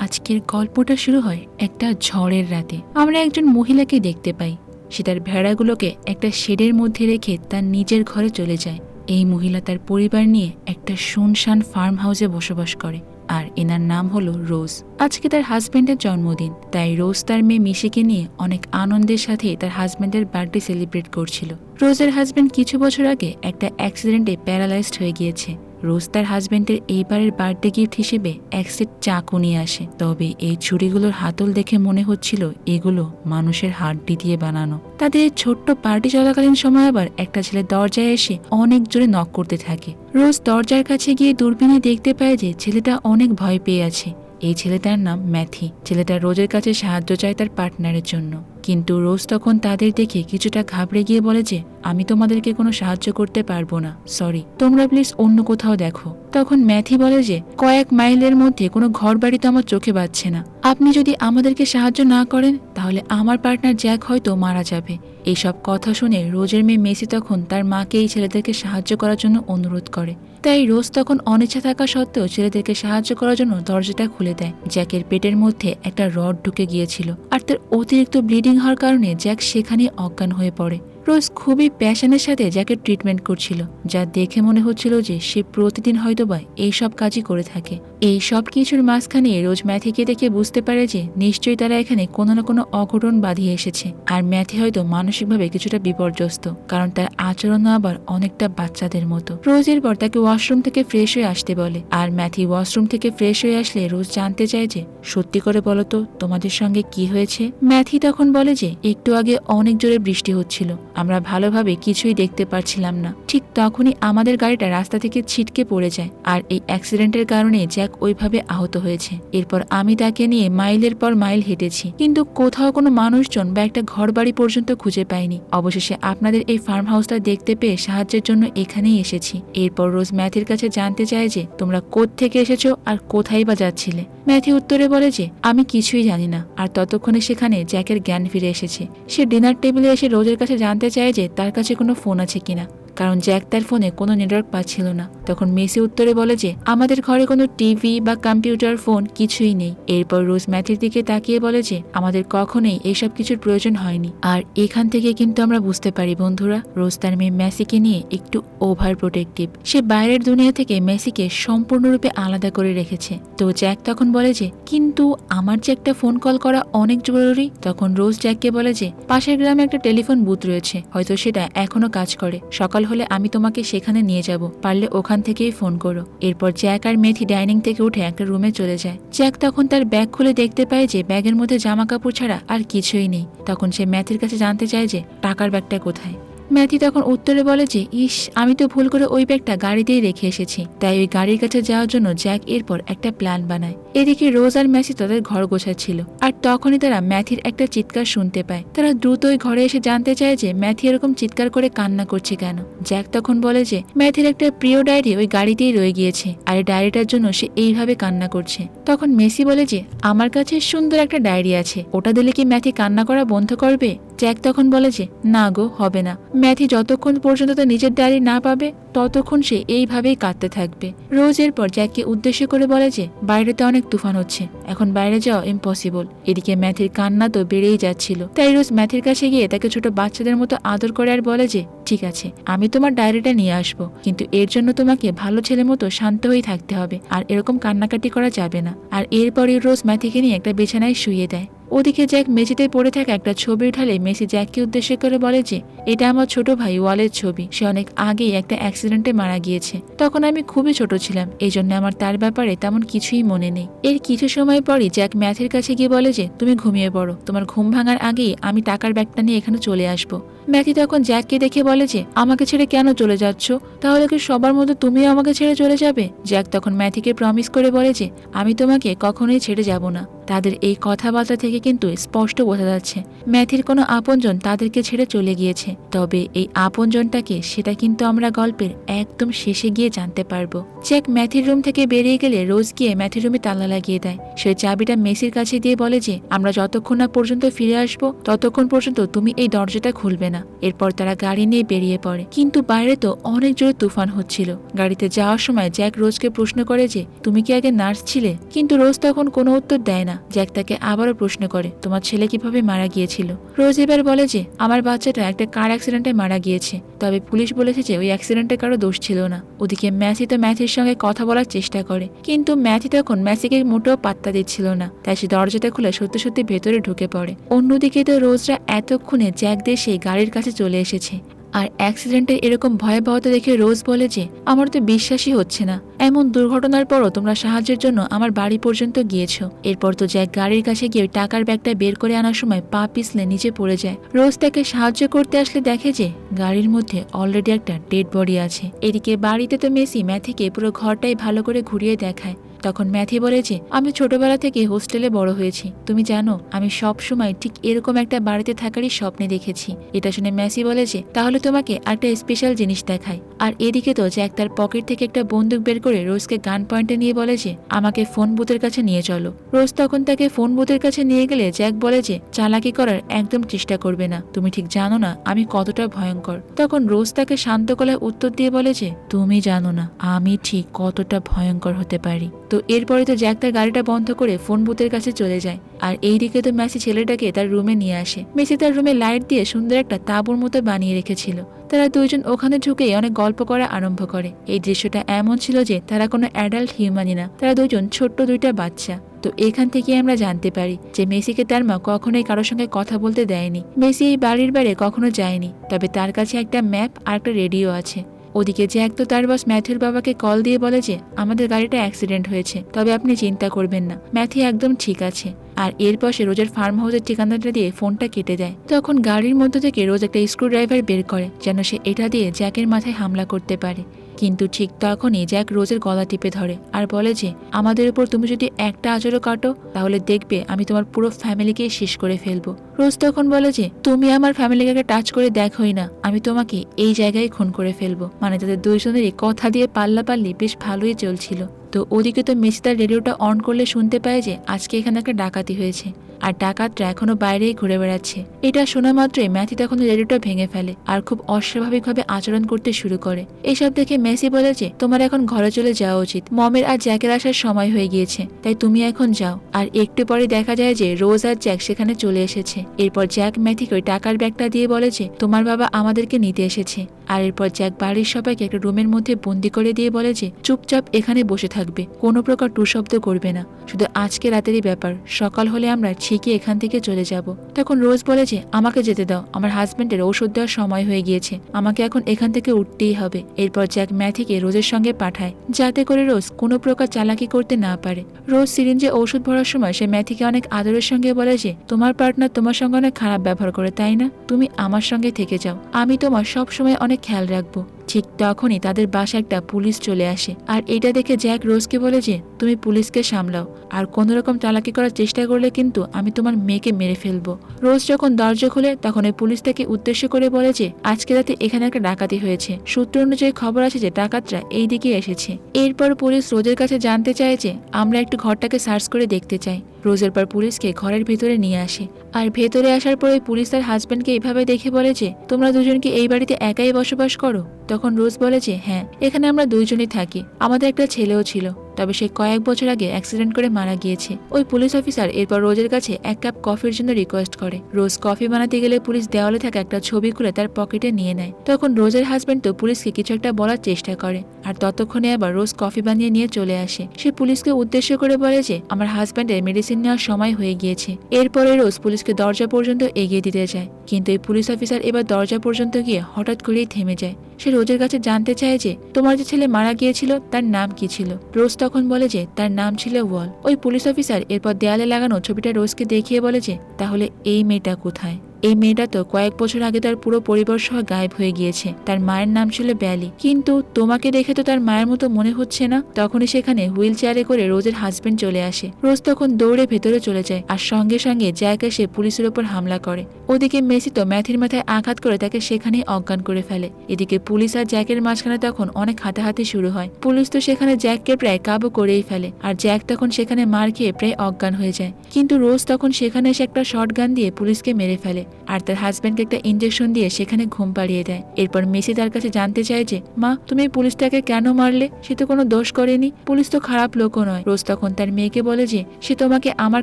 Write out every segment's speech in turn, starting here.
আজকের গল্পটা শুরু হয় একটা ঝড়ের রাতে। আমরা একজন মহিলাকে দেখতে পাই। সে তার ভেড়াগুলোকে একটা শেডের মধ্যে রেখে তার নিজের ঘরে চলে যায়। এই মহিলা তার পরিবার নিয়ে একটা শুনশান ফার্ম হাউসে বসবাস করে আর এনার নাম হলো রোজ। আজকে তার হাজবেন্ডের জন্মদিন, তাই রোজ তার মেয়ে মিশিকে নিয়ে অনেক আনন্দের সাথে তার হাজবেন্ডের বার্থডে সেলিব্রেট করছিল। রোজের হাজবেন্ড কিছু বছর আগে একটা অ্যাক্সিডেন্টে প্যারালাইজড হয়ে গিয়েছে। রোজ তার হাজবেন্ডের এইবারের বার্থডে গিফট হিসেবে এক সেট চাকু নিয়ে আসে। তবে এই ছুরিগুলোর হাতল দেখে মনে হচ্ছিল এগুলো মানুষের হাড্ডি দিয়ে বানানো। তাদের ছোট্ট পার্টি চলাকালীন সময় আবার একটা ছেলে দরজায় এসে অনেক জোরে নক করতে থাকে। রোজ দরজার কাছে গিয়ে দূরবীনে দেখতে পায় যে ছেলেটা অনেক ভয় পেয়ে আছে। এই ছেলেটার নাম ম্যাথি। ছেলেটা রোজের কাছে সাহায্য চায় তার পার্টনারের জন্য। কিন্তু রোজ তখন তাদের দেখে কিছুটা ঘাবড়ে গিয়ে বলে যে, আমি তোমাদেরকে কোনো সাহায্য করতে পারব না, সরি। তোমরা প্লিজ অন্য কোথাও দেখো। তখন ম্যাথি বলে যে, কয়েক মাইলের মধ্যে কোনো ঘর বাড়ি তো আমার চোখে বাজছে না। আপনি যদি আমাদেরকে সাহায্য না করেন, তাহলে আমার পার্টনার জ্যাক হয়তো মারা যাবে। এইসব কথা শুনে রোজের মেয়ে মেসি তখন তার মাকে এই ছেলেদেরকে সাহায্য করার জন্য অনুরোধ করে। তাই রোজ তখন অনিচ্ছা থাকা সত্ত্বেও ছেলেদেরকে সাহায্য করার জন্য দরজাটা খুলে দেয়। জ্যাকের পেটের মধ্যে একটা রড ঢুকে গিয়েছিল, আর তার অতিরিক্ত ব্লিডিং হওয়ার কারণে জ্যাক সেখানে অজ্ঞান হয়ে পড়ে। রোজ খুবই প্যাশনের সাথে যাকে ট্রিটমেন্ট করছিল, যা দেখে মনে হচ্ছিল যে সে প্রতিদিন হয়তোবা এই সব কাজই করে থাকে। এই সব কিছুর মাঝখানে রোজ ম্যাথিকে দেখে বুঝতে পারে যে নিশ্চয়ই তারা এখানে কোনো না কোনো অঘটন বাঁধিয়ে এসেছে, আর ম্যাথি হয়তো মানসিকভাবে কিছুটা বিপর্যস্ত, কারণ তার আচরণ আবার অনেকটা বাচ্চাদের মতো। রোজের পর তাকে ওয়াশরুম থেকে ফ্রেশ হয়ে আসতে বলে, আর ম্যাথি ওয়াশরুম থেকে ফ্রেশ হয়ে আসলে রোজ জানতে চায় যে, সত্যি করে বলো তো তোমাদের সঙ্গে কি হয়েছে? ম্যাথি তখন বলে যে, একটু আগে অনেক জোরে বৃষ্টি হচ্ছিল আমরা ভালোভাবে কিছুই দেখতে পারছিলাম না। ঠিক তখনই আমাদের গাড়িটা রাস্তা থেকে ছিটকে পড়ে যায় আর এই অ্যাক্সিডেন্টের কারণে জ্যাক ওইভাবে আহত হয়েছে। এরপর আমি তাকে নিয়ে মাইলের পর মাইল হেঁটেছি। কিন্তু কোথাও কোনো মানুষজন বা একটা ঘর বাড়ি পর্যন্ত খুঁজে পাইনি। অবশেষে আপনাদের এই ফার্ম হাউসটা দেখতে পেয়ে সাহায্যের জন্য এখানেই এসেছি। এরপর রোজ ম্যাথির কাছে জানতে চায় যে তোমরা থেকে এসেছ আর কোথায় বা যাচ্ছিলে। ম্যাথি উত্তরে বলে যে, আমি কিছুই জানি না। আর ততক্ষণে সেখানে জ্যাকের জ্ঞান ফিরে এসেছে। সে ডিনার টেবিলে এসে রোজের কাছে জানতে চায় যে তার কাছে কোনো ফোন আছে কিনা। কারণ জ্যাক তার ফোনে কোনো নেটওয়ার্ক পাচ্ছিল না। তখন মেসি উত্তরে বলে যে, আমাদের ঘরে কোনো টিভি বা কম্পিউটার ফোন কিছুই নেই। এরপর রোজ ম্যাথির দিকে তাকিয়ে বলে যে, আমাদের কখনোই এইসব কিছুর প্রয়োজন হয়নি। আর এখান থেকে কিন্তু আমরা বুঝতে পারি বন্ধুরা, রোজ তার মেয়ে মেসিকে নিয়ে একটু ওভার প্রোটেক্টিভ সে বাইরের দুনিয়া থেকে মেসিকে সম্পূর্ণরূপে আলাদা করে রেখেছে। তো জ্যাক তখন বলে যে, কিন্তু আমার যে একটা ফোন কল করা অনেক জরুরি। তখন রোজ জ্যাককে বলে যে, পাশের গ্রামে একটা টেলিফোন বুথ রয়েছে। হয়তো সেটা এখনও কাজ করে। সকাল হলে আমি তোমাকে সেখানে নিয়ে যাব। পারলে ওখান থেকেই ফোন করো। এরপর জ্যাক আর মেথি ডাইনিং থেকে উঠে একটা রুমে চলে যায়। জ্যাক তখন তার ব্যাগ খুলে দেখতে পায় যে ব্যাগের মধ্যে জামা কাপড় ছাড়া আর কিছুই নেই। তখন সে ম্যাথির কাছে জানতে চায় যে টাকার ব্যাগটা কোথায়। ম্যাথি তখন উত্তরে বলে যে, ইস, আমি তো ভুল করে ওই ব্যাগটা গাড়িতেই রেখে এসেছি। তাই ওই গাড়ির কাছে যাওয়ার জন্য জ্যাক এরপর একটা প্ল্যান বানায়। এদিকে রোজ আর ম্যাসি তাদের ঘর গোছাচ্ছিল। আর তখনই তারা ম্যাথির একটা চিৎকার শুনতে পায়। তারা দ্রুত ওই ঘরে এসে জানতে চায় যে, ম্যাথি এরকম চিৎকার করে কান্না করছে কেন? জ্যাক তখন বলে যে, ম্যাথির একটা প্রিয় ডায়েরি ওই গাড়িতেই রয়ে গিয়েছে। আর এই ডায়েরিটার জন্য সে এইভাবে কান্না করছে। তখন মেসি বলে যে, আমার কাছে সুন্দর একটা ডায়েরি আছে। ওটা দিলে কি ম্যাথি কান্না করা বন্ধ করবে? জ্যাক তখন বলে যে, না গো, হবে না। ম্যাথি যতক্ষণ পর্যন্ত তার নিজের ডায়েরি না পাবে, ততক্ষণ সে এইভাবেই কাঁদতে থাকবে। রোজ এরপর জ্যাককে উদ্দেশ্য করে বলে যে, বাইরেতে অনেক তুফান হচ্ছে। এখন বাইরে যাওয়া ইম্পসিবল এদিকে ম্যাথির কান্না তো বেড়েই যাচ্ছিল। তাই রোজ ম্যাথির কাছে গিয়ে তাকে ছোট বাচ্চাদের মতো আদর করে আর বলে যে, ঠিক আছে, আমি তোমার ডায়েরিটা নিয়ে আসব। কিন্তু এর জন্য তোমাকে ভালো ছেলে মতো শান্ত হয়ে থাকতে হবে। আর এরকম কান্নাকাটি করা যাবে না। আর এরপরই রোজ ম্যাথিকে নিয়ে একটা বিছানায় শুয়ে দেয়। ওদিকে জ্যাক মেঝেতে পড়ে থাকা একটা ছবি উঠালে মেসি জ্যাককে উদ্দেশ্য করে বলে যে, এটা আমার ছোট ভাই ওয়ালের ছবি। সে অনেক আগেই একটা অ্যাক্সিডেন্টে মারা গিয়েছে। তখন আমি খুবই ছোট ছিলাম। এই জন্য আমার তার ব্যাপারে তেমন কিছুই মনে নেই। এর কিছু সময় পরই জ্যাক ম্যাথের কাছে গিয়ে বলে যে, তুমি ঘুমিয়ে পড়ো। তোমার ঘুম ভাঙার আগেই আমি টাকার ব্যাগটা নিয়ে এখানে চলে আসব। ম্যাথি তখন জ্যাককে দেখে বলে যে, আমাকে ছেড়ে কেন চলে যাচ্ছ? তাহলে কি সবার মতো তুমিও আমাকে ছেড়ে চলে যাবে? জ্যাক তখন ম্যাথিকে প্রমিস করে বলে যে, আমি তোমাকে কখনোই ছেড়ে যাব না। তাদের এই কথাবার্তা থেকে কিন্তু স্পষ্ট বোঝা যাচ্ছে। ম্যাথির কোনো আপনজন তাদেরকে ছেড়ে চলে গিয়েছে। তবে এই আপনজনটাকে সেটা কিন্তু আমরা গল্পের একদম শেষে গিয়ে জানতে পারব। জ্যাক ম্যাথির রুম থেকে বেরিয়ে গেলে রোজ গিয়ে ম্যাথির রুমে তালা লাগিয়ে দেয়। সে চাবিটা মেসির কাছে দিয়ে বলে যে, আমরা যতক্ষণ না পর্যন্ত ফিরে আসব, ততক্ষণ পর্যন্ত তুমি এই দরজাটা খুলবে না। এরপর তারা গাড়ি নিয়ে বেরিয়ে পড়ে। কিন্তু বাইরে তো অনেক জোরে তুফান হচ্ছিল। গাড়িতে যাওয়ার সময় জ্যাক রোজকে প্রশ্ন করে যে, তুমি কি আগে নার্স ছিলে? কিন্তু রোজ তখন কোনো উত্তর দেয় না। জ্যাক তাকে আবারও প্রশ্ন করে, তোমার ছেলে কীভাবে মারা গিয়েছিল? রোজ এবার বলে যে, আমার বাচ্চাটা একটা কার অ্যাক্সিডেন্টে মারা গিয়েছে। তবে পুলিশ বলেছে যে, ওই অ্যাক্সিডেন্টে কারও দোষ ছিল না। ওদিকে ম্যাথি তো ম্যাথির সঙ্গে কথা বলার চেষ্টা করে, কিন্তু ম্যাথি তখন ম্যাথিকে মোটেও পাত্তা দিচ্ছিল না। তাই সে দরজাটা খুলে সত্যি সত্যি ভেতরে ঢুকে পড়ে। অন্যদিকে তো রোজরা এতক্ষণে জ্যাক দিয়ে সেই গাড়ির কাছে চলে এসেছে। আর অ্যাক্সিডেন্টের এরকম ভয়াবহতা দেখে রোজ বলে যে, আমার তো বিশ্বাসই হচ্ছে না। এমন দুর্ঘটনার পরও তোমরা সাহায্যের জন্য আমার বাড়ি পর্যন্ত গিয়েছো। এরপর তো জ্যাক গাড়ির কাছে গিয়ে টাকার ব্যাগটা বের করে আনার সময় পা পিছলে নিচে পড়ে যায়। রোজ তাকে সাহায্য করতে আসলে দেখে যে, গাড়ির মধ্যে অলরেডি একটা ডেড বডি আছে। এদিকে বাড়িতে তো মেসি ম্যাথিকে পুরো ঘরটাই ভালো করে ঘুরিয়ে দেখায়। তখন ম্যাথি বলে যে আমি ছোটবেলা থেকে হোস্টেলে বড় হয়েছি। তুমি জানো, আমি সব সময় ঠিক এরকম একটা বাড়িতে থাকারই স্বপ্নে দেখেছি। এটা শুনে ম্যাসি বলে যে তাহলে তোমাকে একটা স্পেশাল জিনিস দেখায় আর এদিকে তো জ্যাক তার পকেট থেকে একটা বন্দুক বের করে রোজকে গান পয়েন্টে নিয়ে বলে যে আমাকে ফোন বুথের কাছে নিয়ে চলো। রোজ তখন তাকে ফোন বুথের কাছে নিয়ে গেলে জ্যাক বলে যে চালাকি করার একদম চেষ্টা করবে না। তুমি ঠিক জানো না, আমি কতটা ভয়ঙ্কর। তখন রোজ তাকে শান্ত গলায় উত্তর দিয়ে বলে যে তুমি জানো না, আমি ঠিক কতটা ভয়ঙ্কর হতে পারি। তো এরপরে তো জ্যাক তার গাড়িটা বন্ধ করে ফোন বুথের কাছে চলে যায়। আর এইদিকে তো মেসি ছেলেটাকে তার রুমে নিয়ে আসে। মেসি তার রুমে লাইট দিয়ে সুন্দর একটা তাঁবুর মতো বানিয়ে রেখেছিল। তারা দুইজন ওখানে ঢুকেই অনেক গল্প করা আরম্ভ করে। এই দৃশ্যটা এমন ছিল যে তারা কোনো অ্যাডাল্ট হিউম্যানই না। তারা দুজন ছোট্ট দুইটা বাচ্চা। তো এখান থেকে আমরা জানতে পারি যে মেসিকে তার মা কখনোই কারোর সঙ্গে কথা বলতে দেয়নি। মেসি এই বাড়ির বাইরে কখনো যায়নি। তবে তার কাছে একটা ম্যাপ আর একটা রেডিও আছে। ওদিকে জ্যাক তো তার বস ম্যাথিউর বাবাকে কল দিয়ে বলে যে, আমাদের গাড়িটা অ্যাক্সিডেন্ট হয়েছে, তবে আপনি চিন্তা করবেন না। ম্যাথি একদম ঠিক আছে। আর এরপর সে রোজের ফার্ম হাউসের ঠিকানাটা দিয়ে ফোনটা কেটে দেয়। তখন গাড়ির মধ্য থেকে রোজ একটা স্ক্রু ড্রাইভার বের করে, যেন সে এটা দিয়ে জ্যাকের মাথায় হামলা করতে পারে। কিন্তু ঠিক তখনই জ্যাক রোজের গলা টিপে ধরে আর বলে যে, আমাদের উপর তুমি যদি একটা আজরও কাটো, তাহলে দেখবে আমি তোমার পুরো ফ্যামিলিকে শেষ করে ফেলব। রোজ তখন বলে যে, তুমি আমার ফ্যামিলিকে টাচ করে দেখোই না। আমি তোমাকে এই জায়গায় খুন করে ফেলব। মানে তাদের দুইজনেরই কথা দিয়ে পাল্লা পাল্লি বেশ ভালোই চলছিল। তো ওদিকে তো মেসি তার রেডিওটা অন করলে শুনতে পায় যে, আজকে এখানে একটা ডাকাতি হয়েছে। আর ডাকাতরা এখনও বাইরেই ঘুরে বেড়াচ্ছে। এটা শোনা মাত্রই ম্যাথি তখন রেডিওটা ভেঙে ফেলে আর খুব অস্বাভাবিকভাবে আচরণ করতে শুরু করে। এসব দেখে মেসি বলে যে, তোমার এখন ঘরে চলে যাওয়া উচিত। মমের আর জ্যাকের আসার সময় হয়ে গিয়েছে। তাই তুমি এখন যাও। আর একটু পরে দেখা যায় যে, রোজ আর জ্যাক সেখানে চলে এসেছে। এরপর জ্যাক ম্যাথিকে ওই টাকার ব্যাগটা দিয়ে বলে যে, তোমার বাবা আমাদেরকে নিতে এসেছে। আর এরপর জ্যাক বাড়ির সবাইকে একটা রুমের মধ্যে বন্দি করে দিয়ে বলে যে, চুপচাপ এখানে বসে থাকবে। কোনো প্রকার টু শব্দ করবে না। শুধু আজকে রাতেরই ব্যাপার। সকাল হলে আমরা ঠিকই এখান থেকে চলে যাব। তখন রোজ বলে যে, আমাকে যেতে দাও। আমার হাজব্যান্ডের ঔষধ দেওয়ার সময় হয়ে গিয়েছে। আমাকে এখন এখান থেকে উঠতেই হবে। এরপর জ্যাক ম্যাথিকে রোজের সঙ্গে পাঠায়, যাতে করে রোজ কোনো প্রকার চালাকি করতে না পারে। রোজ সিরিঞ্জে ঔষধ ভরার সময় সে ম্যাথিকে অনেক আদরের সঙ্গে বলে যে, তোমার পার্টনার তোমার সঙ্গে অনেক খারাপ ব্যবহার করে, তাই না? তুমি আমার সঙ্গে থেকে যাও। আমি তোমার সবসময় অনেক খেয়াল রাখব। ঠিক তখনই তাদের বাসা একটা পুলিশ চলে আসে। আর এটা দেখে জ্যাক রোজকে বলে যে, তুমি পুলিশকে সামলাও। আর কোনো রকম চালাকি করার চেষ্টা করলে কিন্তু আমি তোমার মেয়েকে মেরে ফেলব। রোজ যখন দরজা খুলে, তখন ওই পুলিশ তাকে উদ্দেশ্য করে বলে যে, আজকে রাতে এখানে একটা ডাকাতি হয়েছে। সূত্র অনুযায়ী খবর আছে যে, ডাকাতরা এই দিকে এসেছে। এরপর পুলিশ রোজের কাছে জানতে চায় যে, আমরা একটু ঘরটাকে সার্চ করে দেখতে চাই। রোজের পর পুলিশকে ঘরের ভিতরে নিয়ে আসে। আর ভেতরে আসার পরে পুলিশ তার হাজব্যান্ডকে এইভাবে দেখে বলে যে, তোমরা দুজনকে এই বাড়িতে একাই বসবাস করো? তখন রোজ বলে যে হ্যাঁ এখানে আমরা দুইজনই থাকি। আমাদের একটা ছেলেও ছিল। তবে সে কয়েক বছর আগে অ্যাক্সিডেন্ট করে মারা গিয়েছে। ওই পুলিশ অফিসার এরপর রোজের কাছে এক কাপ কফির জন্য রিকোয়েস্ট করে। রোজ কফি বানাতে গেলে পুলিশ দেওয়ালে থাকা একটা ছবি খুলে তার পকেটে নিয়ে নেয়। তখন রোজের হাজব্যান্ড তো পুলিশকে কিছু একটা বলার চেষ্টা করে। আর ততক্ষণে আবার রোজ কফি বানিয়ে নিয়ে চলে আসে। সে পুলিশকে উদ্দেশ্য করে বলে যে, আমার হাজব্যান্ডের মেডিসিন নেওয়ার সময় হয়ে গিয়েছে। এরপরে রোজ পুলিশকে দরজা পর্যন্ত এগিয়ে দিতে যায়। কিন্তু এই পুলিশ অফিসার এবার দরজা পর্যন্ত গিয়ে হঠাৎ করেই থেমে যায়। সে রোজের কাছে জানতে চায় যে, তোমার যে ছেলে মারা গিয়েছিল, তার নাম কি ছিল? রোজ তখন বলে যে, তার নাম ছিল ওয়াল। ওই পুলিশ অফিসার এরপর দেয়ালে লাগানো ছবিটা রোজকে দেখিয়ে বলে যে, তাহলে এই মেয়েটা কোথায়? এই মেয়েটা তো কয়েক বছর আগে তার পুরো পরিবার সহ গায়েব হয়ে গিয়েছে। তার মায়ের নাম ছিল ব্যালি। কিন্তু তোমাকে দেখে তো তার মায়ের মতো মনে হচ্ছে না? তখনই সেখানে হুইল চেয়ারে করে রোজের হাজবেন্ড চলে আসে। রোজ তখন দৌড়ে ভেতরে চলে যায় আর সঙ্গে সঙ্গে জ্যাক এসে পুলিশের উপর হামলা করে। ওদিকে মেসি তো ম্যাথির মাথায় আঘাত করে তাকে সেখানেই অজ্ঞান করে ফেলে। এদিকে পুলিশ আর জ্যাকের মাঝখানে তখন অনেক হাতাহাতি শুরু হয়। পুলিশ তো সেখানে জ্যাককে প্রায় কাবু করেই ফেলে আর জ্যাক তখন সেখানে মার খেয়ে প্রায় অজ্ঞান হয়ে যায়। কিন্তু রোজ তখন সেখানে এসে একটা শর্ট গান দিয়ে পুলিশকে মেরে ফেলে। আর তার হাজব্যান্ডকে একটা ইঞ্জেকশন দিয়ে সেখানে ঘুম পাড়িয়ে দেয়। এরপর মেসি তার কাছে জানতে চায় যে, মা, তুমি পুলিশটাকে কেন মারলে? সে তো কোনো দোষ করেনি। পুলিশ তো খারাপ লোকও নয়। রোজ তখন তার মেয়েকে বলে যে, সে তোমাকে আমার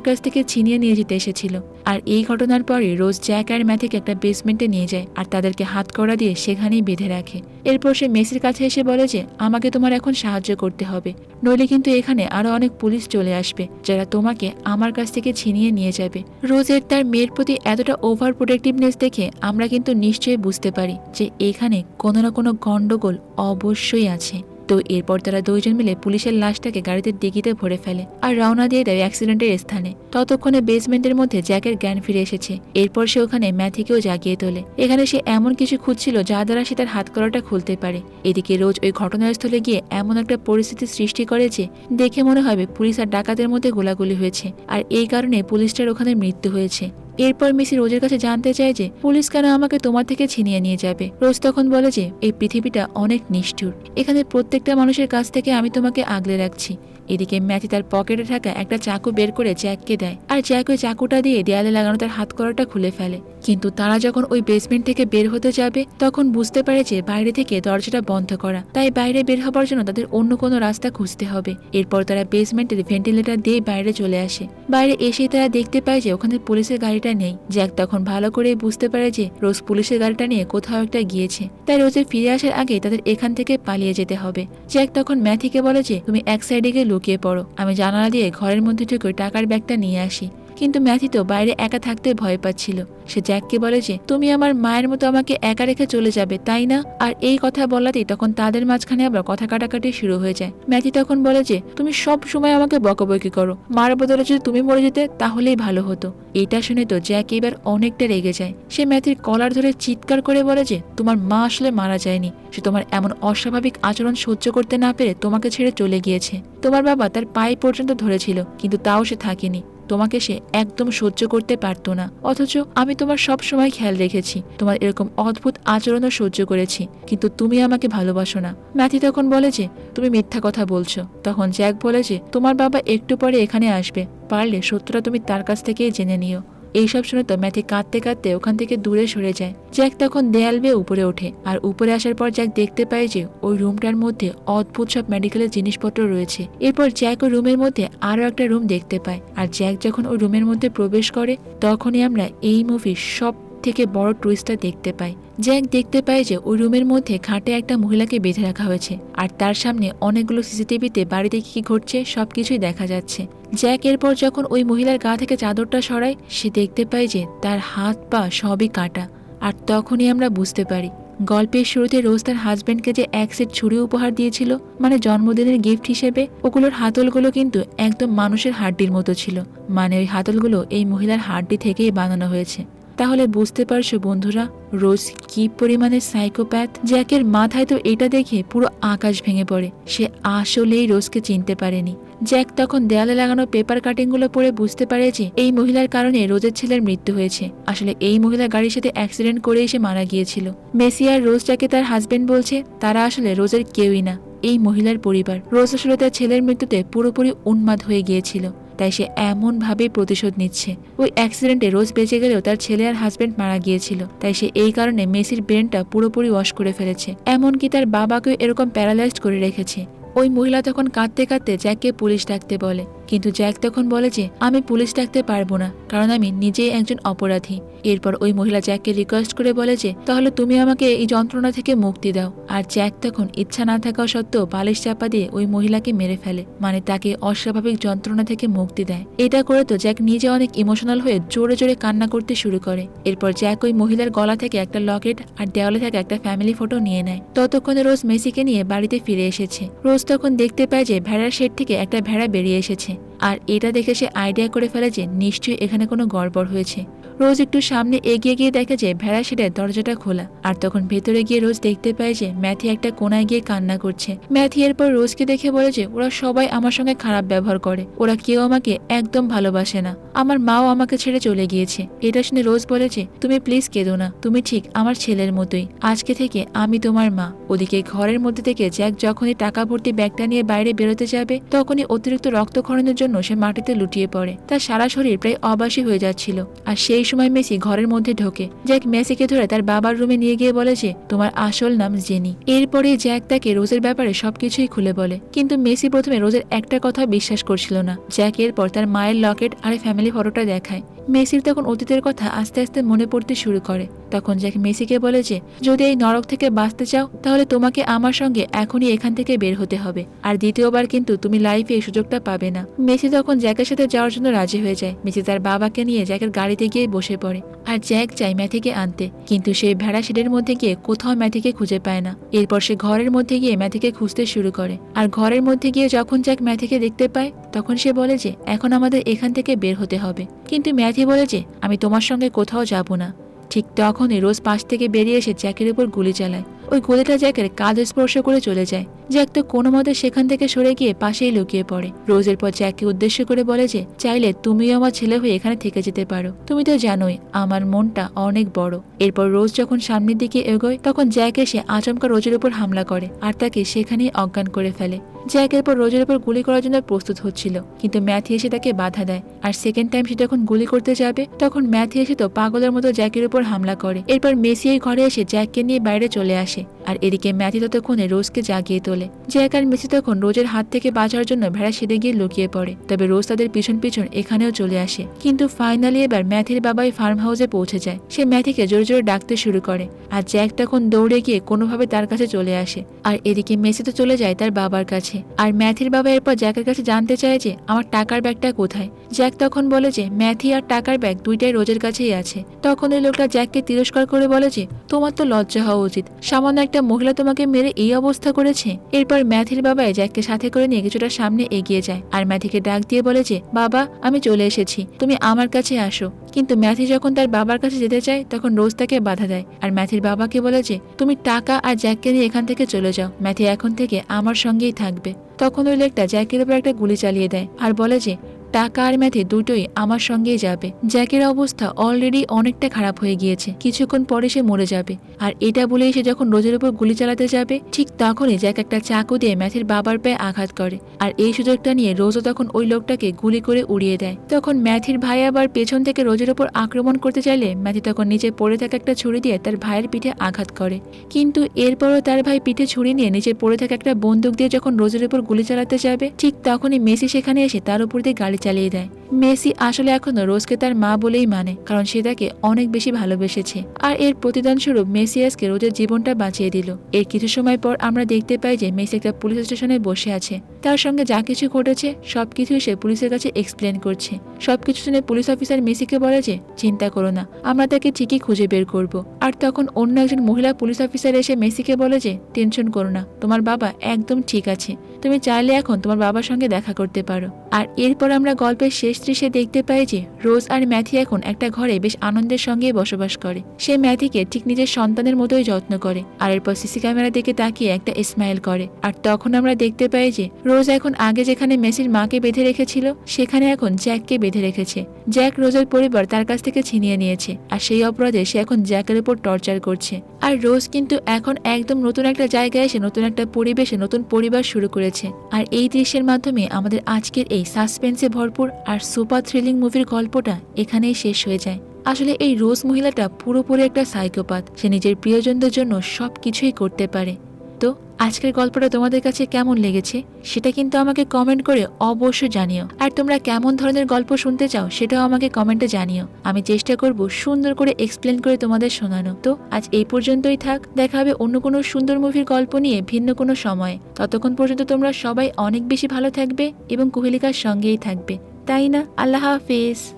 কাছ থেকে ছিনিয়ে নিয়ে যেতে এসেছিল। আর এই ঘটনার পরে রোজ জ্যাক আর ম্যাথিকে একটা বেসমেন্টে নিয়ে যায় আর তাদেরকে হাত করা দিয়ে সেখানেই বেঁধে রাখে। এরপর সে মেসির কাছে এসে বলে যে, আমাকে তোমার এখন সাহায্য করতে হবে। নইলে কিন্তু এখানে আরও অনেক পুলিশ চলে আসবে, যারা তোমাকে আমার কাছ থেকে ছিনিয়ে নিয়ে যাবে। রোজের তার মেয়ের প্রতি এতটা ওভার প্রোটেক্টিভনেস দেখে আমরা কিন্তু নিশ্চয়ই বুঝতে পারি যে এখানে কোনো না কোনো গন্ডগোল অবশ্যই আছে। তো এরপর তারা দুইজন মিলে পুলিশের লাশটাকে গাড়িতে ডিগিতে ভরে ফেলে আর রওনা দিয়ে দেয় অ্যাক্সিডেন্টের স্থানে। ততক্ষণে বেসমেন্টের মধ্যে জ্যাকের জ্ঞান ফিরে এসেছে। এরপর সে ওখানে ম্যাথিকেও জাগিয়ে তোলে। এখানে সে এমন কিছু খুঁজছিল যা দ্বারা সে তার হাত করাটা খুলতে পারে। এদিকে রোজ ওই ঘটনাস্থলে গিয়ে এমন একটা পরিস্থিতি সৃষ্টি করে যে দেখে মনে হবে পুলিশ আর ডাকাতের মধ্যে গোলাগুলি হয়েছে। আর এই কারণে পুলিশটার ওখানে মৃত্যু হয়েছে। এরপর মিসি রোজের কাছে জানতে চায় যে পুলিশ কেন আমাকে তোমার থেকে ছিনিয়ে নিয়ে যাবে। রোজ তখন বলে যে, এই পৃথিবীটা অনেক নিষ্ঠুর। এখানে প্রত্যেকটা মানুষের কাছ থেকে আমি তোমাকে আগলে রাখছি। এদিকে ম্যাথি তার পকেটে থাকা একটা চাকু বের করে জ্যাককে দেয় আর জ্যাক ওই চাকুটা দিয়ে দেয়ালে লাগানো তার হাত করাটা খুলে ফেলে। কিন্তু তারা যখন ওই বেসমেন্ট থেকে বের হতে যাবে, তখন বুঝতে পারে যে বাইরে থেকে দরজাটা বন্ধ করা। তাই বাইরে বের হবার জন্য তাদের অন্য কোনো রাস্তা খুঁজতে হবে। এরপর তারা বেসমেন্টের ভেন্টিলেটর দিয়ে বাইরে চলে আসে। বাইরে এসেই তারা দেখতে পায় যে ওখানে পুলিশের গাড়িটা নেই। জ্যাক তখন ভালো করেই বুঝতে পারে যে রোজ পুলিশের গাড়িটা নিয়ে কোথাও একটা গিয়েছে। তাই রোজের ফিরে আসার আগে তাদের এখান থেকে পালিয়ে যেতে হবে। জ্যাক তখন ম্যাথিকে বলে যে, তুমি এক সাইডে গিয়ে লুকিয়ে পড়ো। আমি জানালা দিয়ে ঘরের মধ্যে ঢুকে টাকার ব্যাগটা নিয়ে আসি। কিন্তু ম্যাথি তো বাইরে একা থাকতে ভয় পাচ্ছিল। সে জ্যাককে বলে যে, তুমি আমার মায়ের মতো আমাকে একা রেখে চলে যাবে, তাই না? আর এই কথা বলাতেই তখন তাদের মাঝখানে আবার কথা কাটাকাটি শুরু হয়ে যায়। ম্যাথি তখন বলে যে, তুমি সব সময় আমাকে বকাবকি করো। মার বদলে যদি তুমি মরে যেতে, তাহলেই ভালো হতো। এটা শুনে তো জ্যাক এবার অনেকটা রেগে যায়। সে ম্যাথির কলার ধরে চিৎকার করে বলে যে, তোমার মা আসলে মারা যায়নি। সে তোমার এমন অস্বাভাবিক আচরণ সহ্য করতে না পেরে তোমাকে ছেড়ে চলে গিয়েছে। তোমার বাবা তার পায়ে পর্যন্ত ধরেছিল, কিন্তু তাও সে থাকেনি। তোমাকে সে একদম সহ্য করতে পারত না। অথচ আমি তোমার সব সময় খেয়াল রেখেছি, তোমার এরকম অদ্ভুত আচরণও সহ্য করেছি, কিন্তু তুমি আমাকে ভালোবাসো না। ম্যাথি তখন বলে যে, তুমি মিথ্যা কথা বলছো। তখন জ্যাক বলে যে, তোমার বাবা একটু পরে এখানে আসবে, পারলে সত্যটা তুমি তার কাছ থেকেই জেনে নিও। এইসব শুনে তো ম্যাথি কাঁদতে কাঁদতে ওখান থেকে দূরে সরে যায়। জ্যাক তখন দেয়াল বেয়ে উপরে ওঠে আর উপরে আসার পর জ্যাক দেখতে পায় যে ওই রুমটার মধ্যে অদ্ভুত সব মেডিকেলের জিনিসপত্র রয়েছে। এরপর জ্যাক ওই রুমের মধ্যে আরও একটা রুম দেখতে পায়। আর জ্যাক যখন ওই রুমের মধ্যে প্রবেশ করে, তখনই আমরা এই মুভির সব থেকে বড় টুইস্টটা দেখতে পাই জ্যাক দেখতে পায় যে ওই রুমের মধ্যে খাটে একটা মহিলাকে বেঁধে রাখা হয়েছে। আর তার সামনে অনেকগুলো সিসিটিভিতে বাড়িতে কি কি ঘটছে সবকিছুই দেখা যাচ্ছে। জ্যাক এরপর যখন ওই মহিলার গা থেকে চাদরটা সরায়, সে দেখতে পায় যে তার হাত পা সবই কাটা। আর তখনই আমরা বুঝতে পারি, গল্পের শুরুতে রোজ তার হাজবেন্ডকে যে এক সেট ছুরি উপহার দিয়েছিল মানে জন্মদিনের গিফট হিসেবে, ওগুলোর হাতলগুলো কিন্তু একদম মানুষের হাড্ডির মতো ছিল। মানে ওই হাতলগুলো এই মহিলার হাড্ডি থেকেই বানানো হয়েছে। তাহলে বুঝতে পারছ বন্ধুরা, রোজ কি পরিমাণে সাইকোপ্যাথ জ্যাকের মাথায় তো এটা দেখে পুরো আকাশ ভেঙে পড়ে। সে আসলেই রোজকে চিনতে পারেনি। জ্যাক তখন দেয়ালে লাগানো পেপার কাটিংগুলো পরে বুঝতে পারে যে এই মহিলার কারণে রোজের ছেলের মৃত্যু হয়েছে। আসলে এই মহিলা গাড়ির সাথে অ্যাক্সিডেন্ট করে এসে মারা গিয়েছিল। মেসি আর রোজ যাকে তার হাজবেন্ড বলছে, তারা আসলে রোজের কেউই না, এই মহিলার পরিবার। রোজ আসলে তার ছেলের মৃত্যুতে পুরোপুরি উন্মাদ হয়ে গিয়েছিল। তাই সে এমনভাবে প্রতিশোধ নিচ্ছে। ওই অ্যাক্সিডেন্টে রোজ বেঁচে গেলেও তার ছেলে আর হাজব্যান্ড মারা গিয়েছিল। তাই সে এই কারণে মেসির ব্রেনটা পুরোপুরি ওয়াশ করে ফেলেছে। এমনকি তার বাবাকেও এরকম প্যারালাইজড করে রেখেছে। ওই মহিলা তখন কাঁদতে কাঁদতে জ্যাককে পুলিশ ডাকতে বলে। কিন্তু জ্যাক তখন বলে যে, আমি পুলিশ ডাকতে পারব না, কারণ আমি নিজেই একজন অপরাধী। এরপর ওই মহিলা জ্যাককে রিকোয়েস্ট করে বলে যে, তাহলে তুমি আমাকে এই যন্ত্রণা থেকে মুক্তি দাও। আর জ্যাক তখন ইচ্ছা না থাকা সত্ত্বেও বালিশ চাপা দিয়ে ওই মহিলাকে মেরে ফেলে মানে তাকে অস্বাভাবিক যন্ত্রণা থেকে মুক্তি দেয়। এটা করে তো জ্যাক নিজে অনেক ইমোশনাল হয়ে জোরে জোরে কান্না করতে শুরু করে। এরপর জ্যাক ওই মহিলার গলা থেকে একটা লকেট আর দেওয়ালে থাকা একটা ফ্যামিলি ফটো নিয়ে নেয়। ততক্ষণে রোজ মেসিকে নিয়ে বাড়িতে ফিরে এসেছে। রোজ তখন দেখতে পায় যে ভেড়ার শেড থেকে একটা ভেড়া বেরিয়ে এসেছে। আর এটা দেখে সে আইডিয়া করে ফেলে যে নিশ্চয়ই এখানে কোনো গড়বড় হয়েছে। রোজ একটু সামনে এগিয়ে গিয়ে দেখে যে ভেড়া সেটার দরজাটা খোলা। আর তখন ভেতরে গিয়ে রোজ দেখতে পায় যে ম্যাথি একটা কোনায় গিয়ে কান্না করছে। ম্যাথি এরপর রোজকে দেখে বলে যে ওরা সবাই আমার সঙ্গে খারাপ ব্যবহার করে। ওরা কেউ আমাকে একদম ভালোবাসে না। আমার মাও আমাকে ছেড়ে চলে গিয়েছে। এটা শুনে রোজ বলেছে তুমি প্লিজ কেঁদো না। তুমি ঠিক আমার ছেলের মতোই। আজকে থেকে আমি তোমার মা। ওদিকে ঘরের মধ্যে থেকে জ্যাক যখনই টাকা ভর্তি ব্যাগটা নিয়ে বাইরে বেরোতে যাবে, তখনই অতিরিক্ত রক্তক্ষরণের জন্য সে মাটিতে লুটিয়ে পড়ে। তার সারা শরীর প্রায় অবাসী হয়ে যাচ্ছিল। আর সেই সময় মেসি ঘরের মধ্যে ঢোকে। জ্যাক মেসিকে ধরে তার বাবার রুমে নিয়ে গিয়ে বলে যে, তোমার আসল নাম জেনি। এরপরে জ্যাক তাকে রোজের ব্যাপারে সবকিছুই খুলে বলে। কিন্তু মেসি প্রথমে রোজের একটা কথা বিশ্বাস করছিল না। জ্যাক এরপর তার মায়ের লকেট আর ফ্যামিলি ফটোটা দেখায়। মেসির তখন অতীতের কথা আস্তে আস্তে মনে পড়তে শুরু করে। তখন জ্যাক মেসিকে বলে যে, যদি এই নরক থেকে বাঁচতে চাও, তাহলে তোমাকে আমার সঙ্গে এখনই এখান থেকে বের হতে হবে। আর দ্বিতীয়বার কিন্তু তুমি লাইফে এই সুযোগটা পাবে না। মেসি তখন জ্যাকের সাথে যাওয়ার জন্য রাজি হয়ে যায়। মেসি তার বাবাকে নিয়ে জ্যাকের গাড়িতে গিয়ে বসে পড়ে। আর জ্যাক চায় ম্যাথিকে আনতে। কিন্তু সেই ভেড়া শেডের মধ্যে গিয়ে কোথাও ম্যাথিকে খুঁজে পায় না। এরপর সে ঘরের মধ্যে গিয়ে ম্যাথিকে খুঁজতে শুরু করে। আর ঘরের মধ্যে গিয়ে যখন জ্যাক ম্যাথিকে দেখতে পায়, তখন সে বলে যে, এখন আমাদের এখান থেকে বের হতে হবে। কিন্তু ম্যাথি বলে যে, আমি তোমার সঙ্গে কোথাও যাব না। ঠিক তখনই রোজ পাশ থেকে বেরিয়ে এসে জ্যাকের উপর গুলি চালায়। ওই গলিটা জ্যাকের কাঁধ স্পর্শ করে চলে যায় জ্যাক তো কোনো মতে সেখান থেকে সরে গিয়ে পাশেই লুকিয়ে পড়ে। রোজের পর জ্যাককে উদ্দেশ্য করে বলে যে, চাইলে তুমিও আমার ছেলে হয়ে এখানে থেকে যেতে পারো। তুমি তো জানোই আমার মনটা অনেক বড়। এরপর রোজ যখন সামনের দিকে এগোয়, তখন জ্যাক এসে আচমকা রোজের উপর হামলা করে আর তাকে সেখানেই অজ্ঞান করে ফেলে। জ্যাক এরপর রোজের উপর গুলি করার জন্য প্রস্তুত হচ্ছিল, কিন্তু ম্যাথি এসে তাকে বাধা দেয়। আর সেকেন্ড টাইম সে যখন গুলি করতে যাবে, তখন ম্যাথি এসে তো পাগলের মতো জ্যাকের উপর হামলা করে। এরপর মেসি এই ঘরে এসে জ্যাককে নিয়ে বাইরে চলে আসে। удачи আর এদিকে ম্যাথি ততক্ষণে রোজকে জাগিয়ে তোলে। জ্যাক আর মেসি তখন রোজের হাত থেকে বাঁচার জন্য ভেড়া সেদে গিয়ে লুকিয়ে পড়ে। তবে রোজ তাদের পিছন পিছন এখানেও চলে আসে। কিন্তু ফাইনালি এবার ম্যাথির বাবাই ফার্ম হাউসে পৌঁছে যায়। সে ম্যাথিকে জোরে জোরে ডাকতে শুরু করে। আর জ্যাক তখন দৌড়ে গিয়ে কোনোভাবে তার কাছে চলে আসে। আর এদিকে মেসি তো চলে যায় তার বাবার কাছে। আর ম্যাথির বাবা এরপর জ্যাকের কাছে জানতে চায় যে, আমার টাকার ব্যাগটা কোথায়? জ্যাক তখন বলে যে, ম্যাথি আর টাকার ব্যাগ দুইটাই রোজের কাছেই আছে। তখন ওই লোকটা জ্যাককে তিরস্কার করে বলে যে, তোমার তো লজ্জা হওয়া উচিত। সামান্য একটা মহিলা তোমাকে মেরে এই অবস্থা করেছে। এরপর ম্যাথির বাবাই জ্যাককে সাথে করে নিয়ে কিছুটা সামনে এগিয়ে যায় আর ম্যাথিকে ডাক দিয়ে বলে যে, বাবা, আমি চলে এসেছি। তুমি আমার কাছে আসো। কিন্তু ম্যাথি যখন তার বাবার কাছে যেতে চায়, তখন রোজ তাকে বাধা দেয়। আর ম্যাথির বাবাকে বলে যে, তুমি টাকা আর জ্যাককে নিয়ে এখান থেকে চলে যাও। ম্যাথি এখন থেকে আমার সঙ্গেই থাকবে। তখন ওই লোকটা জ্যাকের উপর একটা গুলি চালিয়ে দেয় আর বলে যে টাকা আর ম্যাথি দুটোই আমার সঙ্গেই যাবে। জ্যাকের অবস্থা অলরেডি অনেকটা খারাপ হয়ে গিয়েছে। কিছুক্ষণ পরে সে মরে যাবে। আর এটা বলে সে যখন রোজের উপর গুলি চালাতে যাবে, ঠিক তখনই জ্যাক একটা চাকু দিয়ে ম্যাথির বাবার পায়ে আঘাত করে। আর এই সুযোগটা নিয়ে রোজও তখন ওই লোকটাকে গুলি করে উড়িয়ে দেয়। তখন ম্যাথির ভাই আবার পেছন থেকে রোজের উপর আক্রমণ করতে চাইলে ম্যাথি তখন নিচে পড়ে থাকা একটা ছুরি দিয়ে তার ভাইয়ের পিঠে আঘাত করে। কিন্তু এরপরও তার ভাই পিঠে ছুরি নিয়ে নিচে পড়ে থাকা একটা বন্দুক দিয়ে যখন রোজের উপর গুলি চালাতে যাবে, ঠিক তখনই মেসি সেখানে এসে তার উপর দিয়ে গাড়ি চালিয়ে দেয়। মেসি আসলে এখনও রোজকে তার মা বলেই মানে কারণ সে তাকে অনেক বেশি ভালোবেসেছে। আর এর প্রতিদান স্বরূপ মেসি আজকে রোজের জীবনটা বাঁচিয়ে দিল। এর কিছু সময় পর আমরা দেখতে পাই যে মেসি একটা পুলিশ স্টেশনে বসে আছে। তার সঙ্গে যা কিছু ঘটেছে, সবকিছুই সে পুলিশের কাছে এক্সপ্লেন করছে। সবকিছু শুনে পুলিশ অফিসার মেসিকে বলে যে, চিন্তা করো না, আমরা তাকে ঠিকই খুঁজে বের করব। আর তখন অন্য একজন মহিলা পুলিশ অফিসার এসে মেসিকে বলে যে, টেনশন করো না, তোমার বাবা একদম ঠিক আছে। তুমি চাইলে এখন তোমার বাবার সঙ্গে দেখা করতে পারো। আর এরপর আমরা গল্পের শেষ দৃশ্যে দেখতে পাই যে রোজ আর ম্যাথি এখন একটা ঘরে বেশ আনন্দের সঙ্গে বসবাস করে। সে ম্যাথিকে ঠিক নিজের সন্তানের মতোই যত্ন করে আর এরপর সিসি ক্যামেরা দিকে তাকিয়ে একটা স্মাইল করে। আর তখন আমরা দেখতে পাই যে রোজ এখন আগে যেখানে মেসির মাকে বেঁধে রেখেছিল, সেখানে এখন জ্যাককে বেঁধে রেখেছে। জ্যাক রোজের পরিবার তার কাছ থেকে ছিনিয়ে নিয়েছে আর সেই অপরাধে সে এখন জ্যাকের উপর টর্চার করছে। আর রোজ কিন্তু এখন একদম নতুন একটা জায়গায় এসে নতুন একটা পরিবেশে নতুন পরিবার শুরু করেছে। আর এই দৃশ্যের মাধ্যমে আমাদের আজকের এই সাসপেন্সে ভরপুর আর সুপার থ্রিলিং মুভির গল্পটা এখানেই শেষ হয়ে যায়। আসলে এই রোজ মহিলাটা পুরোপুরি একটা সাইকোপাত সে নিজের প্রিয়জনদের জন্য সব কিছুই করতে পারে। তো আজকের গল্পটা তোমাদের কাছে কেমন লেগেছে? সেটা কিন্তু আমাকে কমেন্ট করে অবশ্যই জানিও। আর তোমরা কেমন ধরনের গল্প শুনতে চাও সেটাও আমাকে কমেন্টে জানিও। আমি চেষ্টা করব সুন্দর করে এক্সপ্লেন করে তোমাদের শোনানো। তো আজ এই পর্যন্তই থাক। দেখা হবে অন্য কোনো সুন্দর মুভির গল্প নিয়ে ভিন্ন কোনো সময়ে। ততক্ষণ পর্যন্ত তোমরা সবাই অনেক বেশি ভালো থাকবে এবং কুহেলিকার সঙ্গেই থাকবে। তাই না? আল্লাহ হাফেজ।